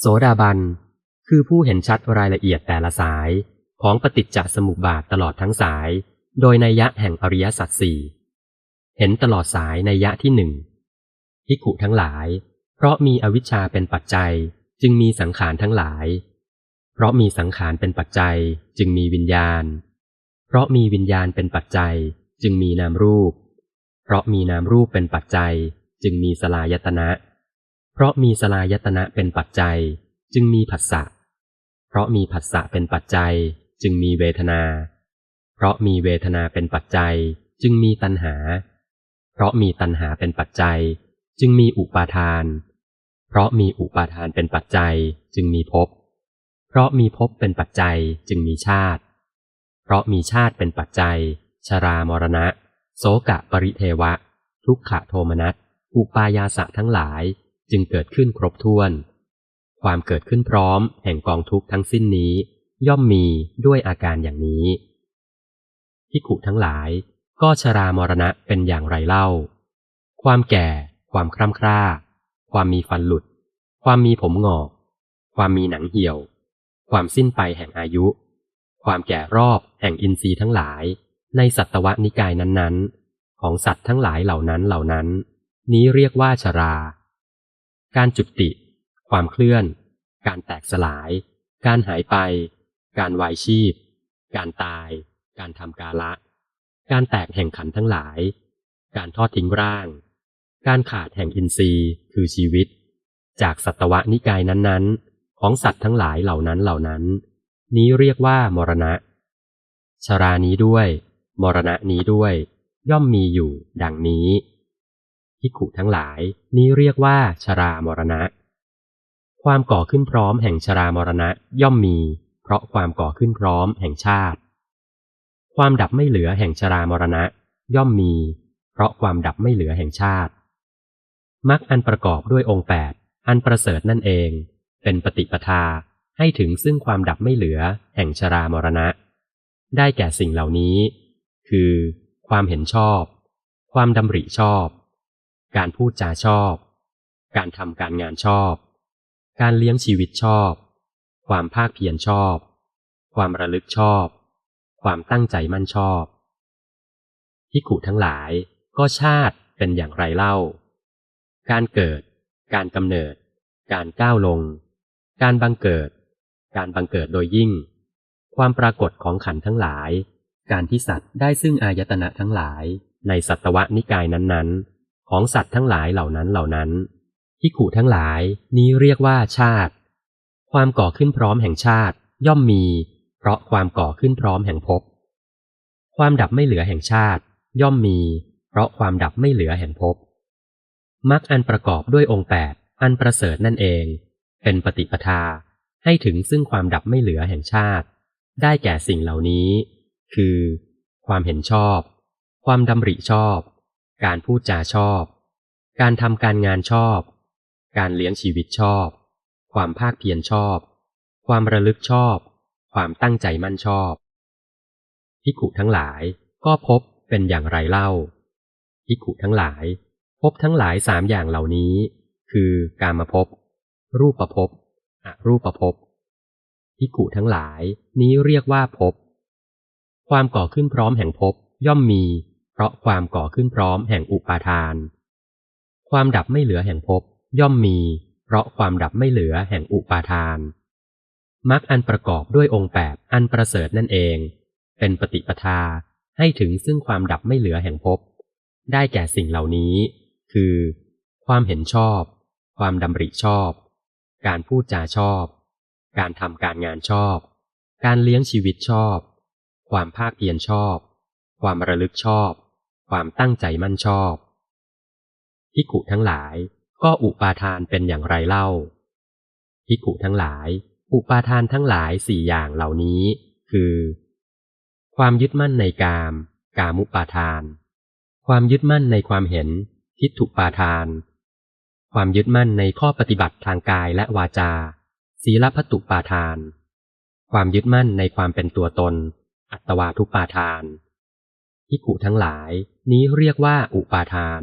โสดาบัน คือผู้เห็นชัดรายละเอียดแต่ละสาย ของปฏิจจสมุปบาทตลอดทั้งสาย โดยนัยยะแห่งอริยสัจสี่เห็นตลอดสายนัยยะที่หนึ่งพิขุทั้งหลาย เพราะมีอวิชชาเป็นปัจจัย จึงมีสังขารทั้งหลาย เพราะมีสังขารเป็นปัจจัย จึงมีวิญญาณ เพราะมีวิญญาณเป็นปัจจัย จึงมีนามรูป เพราะมีนามรูปเป็นปัจจัย จึงมีสลายตนะเพราะมีสลายตนะเป็นปัจจัย จึงมีผัสสะ เพราะมีผัสสะเป็นปัจจัย จึงมีเวทนา เพราะมีเวทนาเป็นปัจจัย จึงมีตัณหา เพราะมีตัณหาเป็นปัจจัย จึงมีอุปาทาน เพราะมีอุปาทานเป็นปัจจัย จึงมีภพ เพราะมีภพเป็นปัจจัย จึงมีชาติ เพราะมีชาติเป็นปัจจัย ชรามรณะ โสกะปริเทวะ ทุกขะโทมนัส อุปายาสะทั้งหลาย จึงเกิดขึ้นครบถ้วน ความเกิดขึ้นพร้อม แห่งกองทุกข์ทั้งสิ้นนี้ ย่อมมีด้วยอาการอย่างนี้พิขุทั้งหลายก็ชรามรณะเป็นอย่างไรเล่า ความแก่ ความคร่ำคร่า ความมีฟันหลุด ความมีผมงอก ความมีหนังเหี่ยว ความสิ้นไปแห่งอายุ ความแก่รอบแห่งอินทรีย์ทั้งหลาย ในสัตวนิกายนั้นๆ ของสัตว์ทั้งหลายเหล่านั้นเหล่านั้น นี้เรียกว่าชรา การจุติ ความเคลื่อน การแตกสลาย การหายไป การวายชีพ การตาย การทำกาละ การแตกแห่งขันทั้งหลาย การทอดทิ้งร่าง การขาดแห่งอินทรีย์คือชีวิต จากสัตวนิกายนั้นๆ ของสัตว์ทั้งหลายเหล่านั้นเหล่านั้น นี้เรียกว่ามรณะ ชรานี้ด้วย มรณะนี้ด้วย ย่อมมีอยู่ ดังนี้ พิขุทั้งหลาย นี้เรียกว่าชรามรณะ ความก่อขึ้นพร้อมแห่งชรามรณะย่อมมี เพราะความก่อขึ้นพร้อมแห่งชาติ ความดับไม่เหลือแห่งชรามรณะ ย่อมมี เพราะความดับไม่เหลือแห่งชาติมรรคอันประกอบด้วยองค์แปดอันประเสริฐนั่นเอง เป็นปฏิปทาให้ถึงซึ่งความดับไม่เหลือ แห่งชรามรณะ ได้แก่สิ่งเหล่านี้ คือ ความเห็นชอบ ความดำริชอบ การพูดจาชอบ การทำการงานชอบ การเลี้ยงชีวิตชอบ ความภาคเพียรชอบ ความระลึกชอบ ความตั้งใจมั่นชอบที่ขุทั้งหลายก็ชาติเป็นอย่างไรเล่า การเกิด การกำเนิด การก้าวลง การบังเกิด การบังเกิดโดยยิ่ง ความปรากฏของขันทั้งหลาย การที่สัตว์ได้ซึ่งอายตนะทั้งหลายในสัตวนิกายนั้นๆ ของสัตว์ทั้งหลายเหล่านั้นเหล่านั้นที่ขู่ทั้งหลายนี้เรียกว่าชาติ ความก่อขึ้นพร้อมแห่งชาติย่อมมี เพราะความก่อขึ้นพร้อมแห่งภพความดับไม่เหลือแห่งชาติ ย่อมมี เพราะความดับไม่เหลือแห่งภพมรรคอันประกอบด้วยองค์แปดอันประเสริฐนั่นเอง เป็นปฏิปทาให้ถึงซึ่งความดับไม่เหลือแห่งชาติ ได้แก่สิ่งเหล่านี้ คือ ความเห็นชอบ ความดำริชอบ การพูดจาชอบ การทำการงานชอบ การเลี้ยงชีวิตชอบ ความภาคเพียรชอบ ความระลึกชอบ ความตั้งใจมั่นชอบพิขุทั้งหลายก็พบเป็นอย่างไรเล่าพิขุทั้งหลาย พบทั้งหลายสามอย่างเหล่านี้ คือ การมภพบ รูปประพบอรูปประพบพิขุทั้งหลายนี้เรียกว่าภพความก่อขึ้นพร้อมแห่งภพย่อมมี เพราะความก่อขึ้นพร้อมแห่งอุปาทาน ความดับไม่เหลือแห่งภพย่อมมี เพราะความดับไม่เหลือแห่งอุปาทานมรรคอันประกอบด้วยองค์แปดอันประเสริฐนั่นเอง เป็นปฏิปทาให้ถึงซึ่งความดับไม่เหลือแห่งภพได้แก่สิ่งเหล่านี้ คือ ความเห็นชอบ ความดำริชอบ การพูดจาชอบ การทำการงานชอบ การเลี้ยงชีวิตชอบ ความภาคเพียรชอบ ความระลึกชอบ ความตั้งใจมั่นชอบพิขุทั้งหลายก็อุปาทานเป็นอย่างไรเล่าพิขุทั้งหลาย อุปาทานทั้งหลายสี่อย่างเหล่านี้ คือ ความยึดมั่นในกาม กามุปาทาน ความยึดมั่นในความเห็น ทิฏฐุปาทาน ความยึดมั่นในข้อปฏิบัติทางกายและวาจา ศีลพัตุปาทาน ความยึดมั่นในความเป็นตัวตน อัตวาทุปาทาน พิขุทั้งหลาย นี้เรียกว่าอุปาทาน